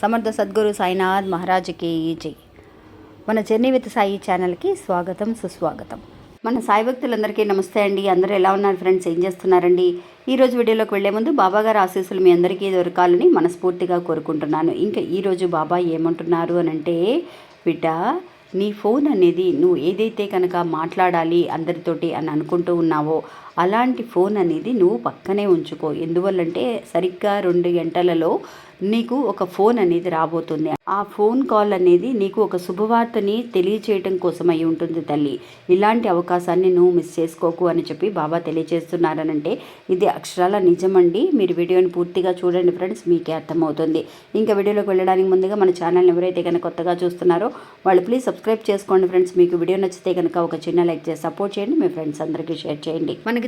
సమర్థ సద్గురు సాయినాథ్ మహారాజుకి జై. మన జర్నీ విత్ సాయి ఛానల్కి స్వాగతం సుస్వాగతం. మన సాయి భక్తులందరికీ నమస్తే అండి. అందరూ ఎలా ఉన్నారు ఫ్రెండ్స్? ఏం చేస్తున్నారండి? ఈ రోజు వీడియోలోకి వెళ్ళే ముందు బాబా గారు ఆశీస్సులు మీ అందరికీ దొరకాలని మనస్ఫూర్తిగా కోరుకుంటున్నాను. ఇంకా ఈరోజు బాబా ఏమంటున్నారు అని అంటే బిడ్డ నీ ఫోన్ అనేది నువ్వు ఏదైతే కనుక మాట్లాడాలి అందరితోటి అని అనుకుంటూ ఉన్నావో అలాంటి ఫోన్ అనేది నువ్వు పక్కనే ఉంచుకో. ఎందువల్లంటే సరిగ్గా రెండు గంటలలో నీకు ఒక ఫోన్ అనేది రాబోతుంది. ఆ ఫోన్ కాల్ అనేది నీకు ఒక శుభవార్తని తెలియచేయటం కోసం అయి ఉంటుంది తల్లి. ఇలాంటి అవకాశాన్ని నువ్వు మిస్ చేసుకోకు అని చెప్పి బాబా తెలియజేస్తున్నారనంటే ఇది అక్షరాల నిజమండి. మీరు వీడియోని పూర్తిగా చూడండి ఫ్రెండ్స్ మీకే అర్థమవుతుంది. ఇంకా వీడియోలోకి వెళ్ళడానికి ముందుగా మన ఛానల్ ఎవరైతే కనుక కొత్తగా చూస్తున్నారో వాళ్ళు ప్లీజ్ సబ్స్క్రైబ్ చేసుకోండి ఫ్రెండ్స్. మీకు వీడియో నచ్చితే కనుక ఒక చిన్న లైక్ చేసి సపోర్ట్ చేయండి. మీ ఫ్రెండ్స్ అందరికీ షేర్ చేయండి. మనకి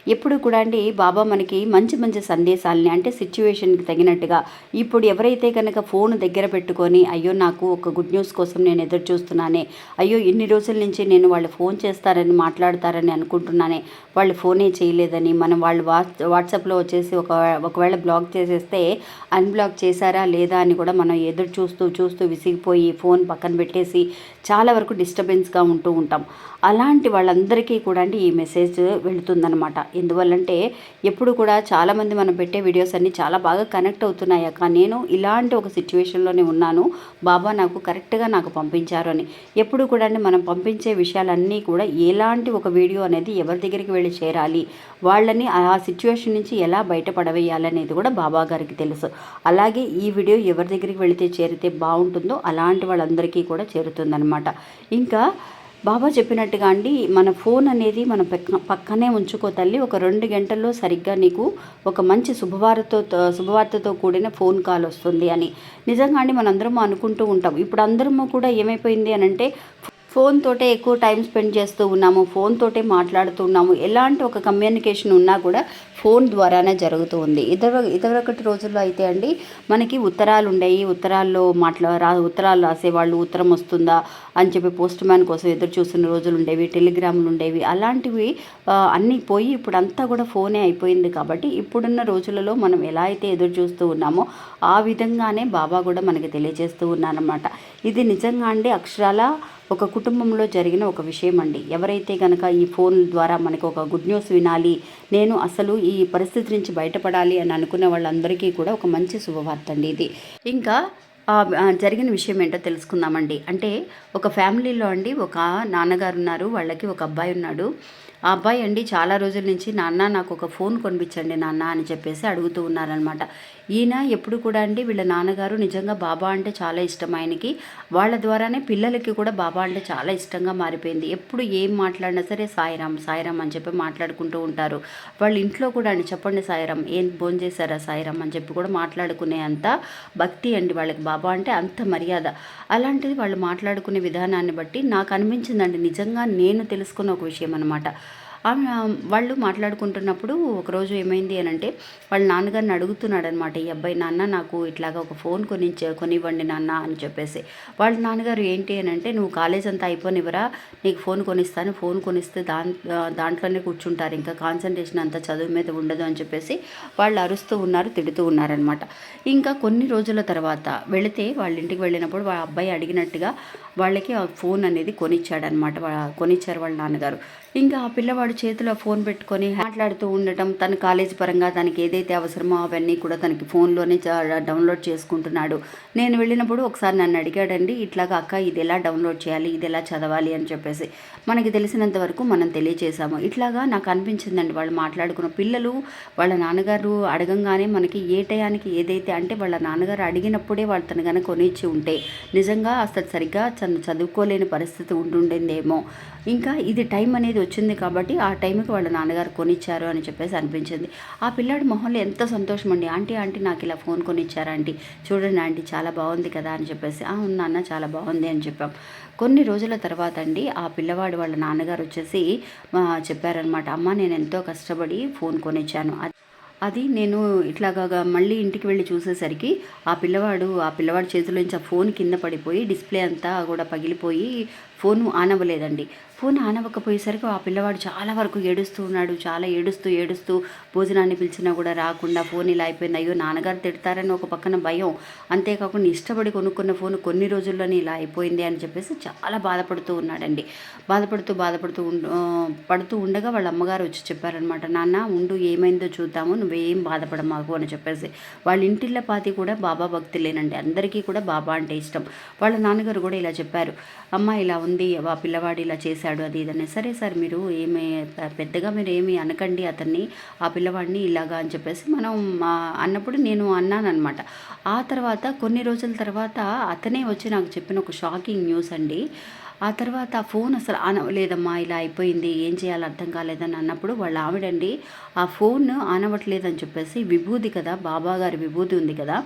ఎప్పుడు కూడా అండి బాబా మనకి మంచి మంచి సందేశాలని అంటే సిచ్యువేషన్కి తగినట్టుగా ఇప్పుడు ఎవరైతే కనుక ఫోన్ దగ్గర పెట్టుకొని అయ్యో నాకు ఒక గుడ్ న్యూస్ కోసం నేను ఎదురు చూస్తున్నానే అయ్యో ఇన్ని రోజుల నుంచి నేను వాళ్ళు ఫోన్ చేస్తారని మాట్లాడతారని అనుకుంటున్నానే వాళ్ళు ఫోనే చేయలేదని మనం వాళ్ళు వాట్ వాట్సాప్లో వచ్చేసి ఒక ఒకవేళ బ్లాక్ చేసేస్తే అన్బ్లాక్ చేశారా లేదా అని కూడా మనం ఎదురు చూస్తూ చూస్తూ విసిగిపోయి ఫోన్ పక్కన పెట్టేసి చాలా వరకు డిస్టర్బెన్స్గా ఉంటూ ఉంటాం. అలాంటి వాళ్ళందరికీ కూడా అండి ఈ మెసేజ్ వెళుతుందనమాట ఎందువల్లంటే ఎప్పుడు కూడా చాలామంది మనం పెట్టే వీడియోస్ అన్నీ చాలా బాగా కనెక్ట్ అవుతున్నాయి అక్క. నేను ఇలాంటి ఒక సిచ్యువేషన్లోనే ఉన్నాను. బాబా నాకు కరెక్ట్గా నాకు పంపించారు అని. ఎప్పుడు కూడా అండి మనం పంపించే విషయాలన్నీ కూడా ఎలాంటి ఒక వీడియో అనేది ఎవరి దగ్గరికి వెళ్ళి చేరాలి వాళ్ళని ఆ సిచ్యువేషన్ నుంచి ఎలా బయటపడవేయాలనేది కూడా బాబా గారికి తెలుసు. అలాగే ఈ వీడియో ఎవరి దగ్గరికి వెళితే చేరితే బాగుంటుందో అలాంటి వాళ్ళందరికీ కూడా చేరుతుందనమాట ఇంకా బాబా చెప్పినట్టుగా అండి మన ఫోన్ అనేది మన పక్క పక్కనే ఉంచుకో తల్లి ఒక రెండు గంటల్లో సరిగ్గా నీకు ఒక మంచి శుభవార్తతో శుభవార్తతో కూడిన ఫోన్ కాల్ వస్తుంది అని. నిజంగా అండి మనందరం అనుకుంటూ ఉంటాం. ఇప్పుడు అందరము కూడా ఏమైపోయింది అని అంటే ఫోన్ తోటే ఎక్కువ టైం స్పెండ్ చేస్తూ ఉన్నాము ఫోన్ తోటే మాట్లాడుతూ ఉన్నాము. ఎలాంటి ఒక కమ్యూనికేషన్ ఉన్నా కూడా ఫోన్ ద్వారానే జరుగుతూ ఉంది. ఇతర ఇతరొకటి రోజుల్లో అయితే అండి మనకి ఉత్తరాలు ఉండేవి ఉత్తరాల్లో మాట్లా రా ఉత్తరాలు రాసేవాళ్ళు ఉత్తరం వస్తుందా అని చెప్పి పోస్ట్ మ్యాన్ కోసం ఎదురు చూస్తున్న రోజులు ఉండేవి టెలిగ్రాములు ఉండేవి. అలాంటివి అన్నీ పోయి ఇప్పుడు అంతా కూడా ఫోనే అయిపోయింది కాబట్టి ఇప్పుడున్న రోజులలో మనం ఎలా అయితే ఎదురు చూస్తూ ఉన్నామో ఆ విధంగానే బాబా కూడా మనకి తెలియజేస్తూ ఉన్నారన్నమాట. ఇది నిజంగా అండి అక్షరాల ఒక కుటుంబంలో జరిగిన ఒక విషయం అండి ఎవరైతే కనుక ఈ ఫోన్ ద్వారా మనకు ఒక గుడ్ న్యూస్ వినాలి నేను అసలు ఈ పరిస్థితి నుంచి బయటపడాలి అని అనుకునే వాళ్ళందరికీ కూడా ఒక మంచి శుభవార్త అండి ఇది. ఇంకా జరిగిన విషయం ఏంటో తెలుసుకుందామండి. అంటే ఒక ఫ్యామిలీలో అండి ఒక నాన్నగారు ఉన్నారు వాళ్ళకి ఒక అబ్బాయి ఉన్నాడు. ఆ అబ్బాయి అండి చాలా రోజుల నుంచి నాన్న నాకు ఒక ఫోన్ కొనిపించండి నాన్న అని చెప్పేసి అడుగుతూ ఉన్నారనమాట ఈయన ఎప్పుడు కూడా అండి వీళ్ళ నాన్నగారు నిజంగా బాబా అంటే చాలా ఇష్టం ఆయనకి. వాళ్ళ ద్వారానే పిల్లలకి కూడా బాబా అంటే చాలా ఇష్టంగా మారిపోయింది. ఎప్పుడు ఏం మాట్లాడినా సరే సాయిరామ్ సాయిరామ్ అని చెప్పి మాట్లాడుకుంటూ ఉంటారు. వాళ్ళ ఇంట్లో కూడా అండి చెప్పండి సాయిరామ్ ఏం భోజనం చేశారా సాయిరామ్ అని చెప్పి కూడా మాట్లాడుకునే అంత భక్తి అండి వాళ్ళకి. బాబా అంటే అంత మర్యాద. అలాంటిది వాళ్ళు మాట్లాడుకునే విధానాన్ని బట్టి నాకు అనిపించిందండి నిజంగా నేను తెలుసుకున్న ఒక విషయం అనమాట వాళ్ళు మాట్లాడుకుంటున్నప్పుడు ఒకరోజు ఏమైంది అని అంటే వాళ్ళ నాన్నగారిని అడుగుతున్నాడు అనమాట ఈ అబ్బాయి నాన్న నాకు ఇట్లాగా ఒక ఫోన్ కొని కొనివ్వండి నాన్న అని చెప్పేసి. వాళ్ళ నాన్నగారు ఏంటి అని అంటే నువ్వు కాలేజ్ అంతా అయిపోనివరా నీకు ఫోన్ కొనిస్తాను ఫోన్ కొనిస్తే దాం దాంట్లోనే కూర్చుంటారు ఇంకా కాన్సన్ట్రేషన్ అంతా చదువు మీద ఉండదు అని చెప్పేసి వాళ్ళు అరుస్తూ ఉన్నారు తిడుతూ ఉన్నారనమాట. ఇంకా కొన్ని రోజుల తర్వాత వెళితే వాళ్ళ ఇంటికి వెళ్ళినప్పుడు వాళ్ళ అబ్బాయి అడిగినట్టుగా వాళ్ళకి ఆ ఫోన్ అనేది కొనిచ్చాడనమాట కొనిచ్చారు వాళ్ళ నాన్నగారు. ఇంకా ఆ పిల్లవాడు చేతిలో ఫోన్ పెట్టుకొని మాట్లాడుతూ ఉండటం తన కాలేజీ పరంగా తనకి ఏదైతే అవసరమో అవన్నీ కూడా తనకి ఫోన్లోనే డౌన్లోడ్ చేసుకుంటున్నాడు. నేను వెళ్ళినప్పుడు ఒకసారి నన్ను అడిగాడండి ఇట్లాగా అక్క ఇది ఎలా డౌన్లోడ్ చేయాలి ఇది ఎలా చదవాలి అని చెప్పేసి. మనకి తెలిసినంత వరకు మనం తెలియజేశాము ఇట్లాగా నాకు అనిపించిందండి వాళ్ళు మాట్లాడుకున్న పిల్లలు వాళ్ళ నాన్నగారు అడగంగానే మనకి ఏ టయానికి ఏదైతే అంటే వాళ్ళ నాన్నగారు అడిగినప్పుడే వాళ్ళు తను కనుక కొనిచ్చి ఉంటే నిజంగా అసలు సరిగ్గా తను చదువుకోలేని పరిస్థితి ఉంటుండేదేమో. ఇంకా ఇది టైం అనేది వచ్చింది కాబట్టి ఆ టైంకి వాళ్ళ నాన్నగారు కొనిచ్చారు అని చెప్పేసి అనిపించింది. ఆ పిల్లాడి మొహంలో ఎంత సంతోషం అండి ఆంటీ ఆంటీ నాకు ఇలా ఫోన్ కొనిచ్చారు ఆంటీ? చూడండి ఆంటీ చాలా బాగుంది కదా అని చెప్పేసి ఆ నాన్న చాలా బాగుంది అని చెప్పాం. కొన్ని రోజుల తర్వాత అండి ఆ పిల్లవాడు వాళ్ళ నాన్నగారు వచ్చేసి చెప్పారనమాట అమ్మ నేను ఎంతో కష్టపడి ఫోన్ కొనిచ్చాను. అది- అది నేను ఇట్లాగా మళ్ళీ ఇంటికి వెళ్ళి చూసేసరికి ఆ పిల్లవాడు ఆ పిల్లవాడి చేతిలోంచి ఆ ఫోన్ కింద పడిపోయి డిస్ప్లే అంతా కూడా పగిలిపోయి ఫోన్ ఆనవలేదండి ఫోన్ ఆనవ్వకపోయేసరికి ఆ పిల్లవాడు చాలా వరకు ఏడుస్తూ ఉన్నాడు. చాలా ఏడుస్తూ ఏడుస్తూ భోజనాన్ని పిలిచినా కూడా రాకుండా ఫోన్ ఇలా అయిపోయింది. అయ్యో నాన్నగారు తిడతారని ఒక పక్కన భయం. అంతేకాకుండా ఇష్టపడి కొనుక్కున్న ఫోన్ కొన్ని రోజుల్లోనే ఇలా అయిపోయింది అని చెప్పేసి చాలా బాధపడుతూ ఉన్నాడండి. బాధపడుతూ బాధపడుతూ పడుతూ ఉండగా వాళ్ళ అమ్మగారు వచ్చి చెప్పారనమాట నాన్న ఉండు ఏమైందో చూద్దాము. నువ్వేం బాధపడ మాకు అని చెప్పేసి. వాళ్ళ ఇంటిళ్ళ పాతి కూడా బాబా భక్తి లేనండి అందరికీ కూడా బాబా అంటే ఇష్టం. వాళ్ళ నాన్నగారు కూడా ఇలా చెప్పారు. అమ్మ ఇలా ఉంది. ఆ పిల్లవాడు ఇలా చేశాడు అది ఇదని. సరే సార్ మీరు ఏమి పెద్దగా మీరు ఏమి అనకండి అతన్ని ఆ పిల్లవాడిని ఇలాగా అని చెప్పేసి మనం అన్నప్పుడు నేను అన్నానమాట ఆ తర్వాత కొన్ని రోజుల తర్వాత అతనే వచ్చి నాకు చెప్పిన ఒక షాకింగ్ న్యూస్ అండి. ఆ తర్వాత ఆ ఫోన్ అసలు అనవలేదమ్మా ఇలా అయిపోయింది ఏం చేయాలో అర్థం కాలేదని అన్నప్పుడు వాళ్ళ ఆవిడండి ఆ ఫోన్ ఆనవట్లేదని చెప్పేసి విభూది కదా బాబా గారి విభూది ఉంది కదా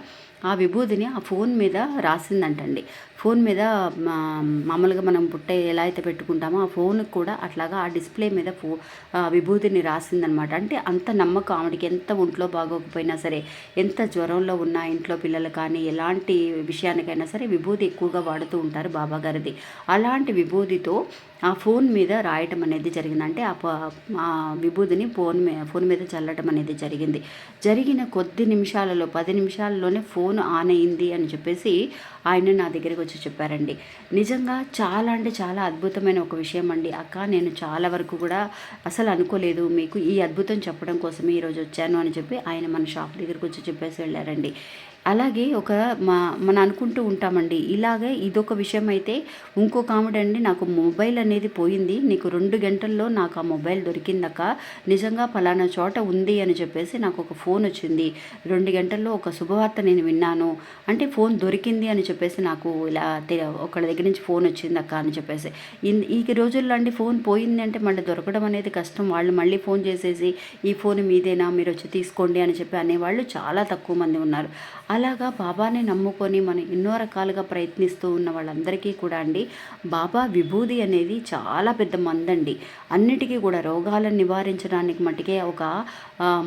ఆ విభూదిని ఆ ఫోన్ మీద రాసిందంటండి. ఫోన్ మీద మా- మామూలుగా మనం బుట్ట ఎలా అయితే పెట్టుకుంటామో ఆ ఫోన్కి కూడా అట్లాగా ఆ డిస్ప్లే మీద ఫో ఆ విభూతిని రాసిందనమాట. అంటే అంత నమ్మకం ఆవిడకి ఎంత ఒంట్లో బాగోకపోయినా సరే ఎంత జ్వరంలో ఉన్న ఇంట్లో పిల్లలు కానీ ఎలాంటి విషయానికైనా సరే విభూతి ఎక్కువగా వాడుతూ ఉంటారు బాబాగారిది అలాంటి విభూతితో ఆ ఫోన్ మీద రాయటం అనేది జరిగింది. అంటే ఆ ఆ విభూతిని ఫోన్ మీ ఫోన్ మీద చల్లటం అనేది జరిగింది. జరిగిన కొద్ది నిమిషాలలో పది నిమిషాల్లోనే ఫోన్ ఫోన్ ఆన్ అయింది అని చెప్పేసి ఆయన నా దగ్గరికి వచ్చి చెప్పారండి. నిజంగా చాలా అంటే చాలా అద్భుతమైన ఒక విషయం అండి. అక్క నేను చాలా వరకు కూడా అసలు అనుకోలేదు మీకు ఈ అద్భుతం చెప్పడం కోసమే ఈరోజు వచ్చాను అని చెప్పి ఆయన మన షాప్ దగ్గరికి వచ్చి చెప్పేసి వెళ్ళారండి. అలాగే ఒక మా మనం అనుకుంటూ ఉంటామండి. ఇలాగే ఇదొక విషయం అయితే ఇంకొక ఆవిడ అండి. నాకు మొబైల్ అనేది పోయింది. నీకు రెండు గంటల్లో నాకు ఆ మొబైల్ దొరికిందక్క. నిజంగా పలానా చోట ఉంది అని చెప్పేసి నాకు ఒక ఫోన్ వచ్చింది. రెండు గంటల్లో ఒక శుభవార్త నేను విన్నాను. అంటే ఫోన్ దొరికింది అని చెప్పేసి నాకు ఇలా తె- ఒకళ్ళ దగ్గర నుంచి ఫోన్ వచ్చింది అక్క అని చెప్పేసి. ఇన్- ఈ రోజుల్లో అండి ఫోన్ పోయింది అంటే మళ్ళీ దొరకడం అనేది కష్టం. వాళ్ళు మళ్ళీ ఫోన్ చేసేసి ఈ ఫోన్ మీదేనా? మీరు వచ్చి తీసుకోండి అని చెప్పి అనేవాళ్ళు చాలా తక్కువ మంది ఉన్నారు. అలాగా బాబాని నమ్ముకొని మనం ఎన్నో రకాలుగా ప్రయత్నిస్తూ ఉన్న వాళ్ళందరికీ కూడా అండి బాబా విభూది అనేది చాలా పెద్ద మందండి. అన్నిటికీ కూడా రోగాలను నివారించడానికి మటుకే ఒక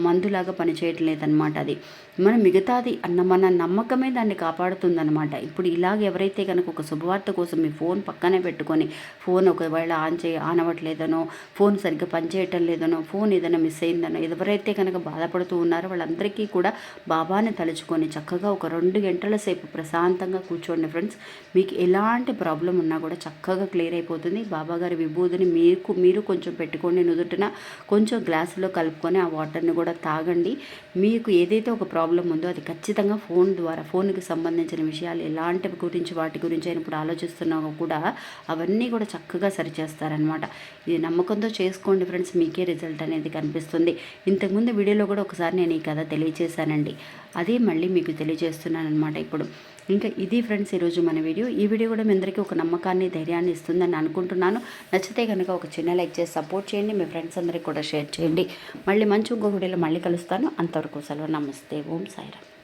మందులాగా పనిచేయట్లేదన్నమాట అది. మన మిగతాది అన్న మన నమ్మకమే దాన్ని కాపాడుతుందన్నమాట. ఇప్పుడు ఇలాగ ఎవరైతే కనుక ఒక శుభవార్త కోసం మీ ఫోన్ పక్కనే పెట్టుకొని ఫోన్ ఒకవేళ ఆన్ చే ఆన్ అవ్వట్లేదనో ఫోన్ సరిగ్గా పనిచేయటం లేదనో ఫోన్ ఏదైనా మిస్ అయిందనో ఎవరైతే కనుక బాధపడుతూ ఉన్నారో వాళ్ళందరికీ కూడా బాబాని తలుచుకొని చక్కగా ఒక రెండు గంటల సేపు ప్రశాంతంగా కూర్చోండి ఫ్రెండ్స్. మీకు ఎలాంటి ప్రాబ్లం ఉన్నా కూడా చక్కగా క్లియర్ అయిపోతుంది. బాబాగారి విభూతిని మీకు మీరు కొంచెం పెట్టుకోండి నుదుటిన. కొంచెం గ్లాసులో కలుపుకొని ఆ వాటర్ని కూడా తాగండి. మీకు ఏదైతే ఒక ప్రాబ్లం ఉందో అది ఖచ్చితంగా ఫోన్ ద్వారా ఫోన్కి సంబంధించిన విషయాలు ఎలాంటి గురించి వాటి గురించి అయినప్పుడు ఇప్పుడు ఆలోచిస్తున్నామో కూడా అవన్నీ కూడా చక్కగా సరిచేస్తారనమాట ఇది నమ్మకంతో చేసుకోండి ఫ్రెండ్స్. మీకే రిజల్ట్ అనేది కనిపిస్తుంది. ఇంతకుముందు వీడియోలో కూడా ఒకసారి నేను ఈ కథ తెలియచేశానండి. అదే మళ్ళీ మీకు తెలియజేస్తున్నాను అనమాట ఇప్పుడు. ఇంకా ఇది ఫ్రెండ్స్ ఈరోజు మన వీడియో. ఈ వీడియో కూడా మీ అందరికీ ఒక నమ్మకాన్ని ధైర్యాన్ని ఇస్తుందని అనుకుంటున్నాను. నచ్చితే కనుక ఒక చిన్న లైక్ చేసి సపోర్ట్ చేయండి. మీ ఫ్రెండ్స్ అందరికీ కూడా షేర్ చేయండి. మళ్ళీ మంచి ఇంకొక వీడియోలో మళ్ళీ కలుస్తాను. అంతవరకు సెలవు. నమస్తే. ఓం సాయిరామ్.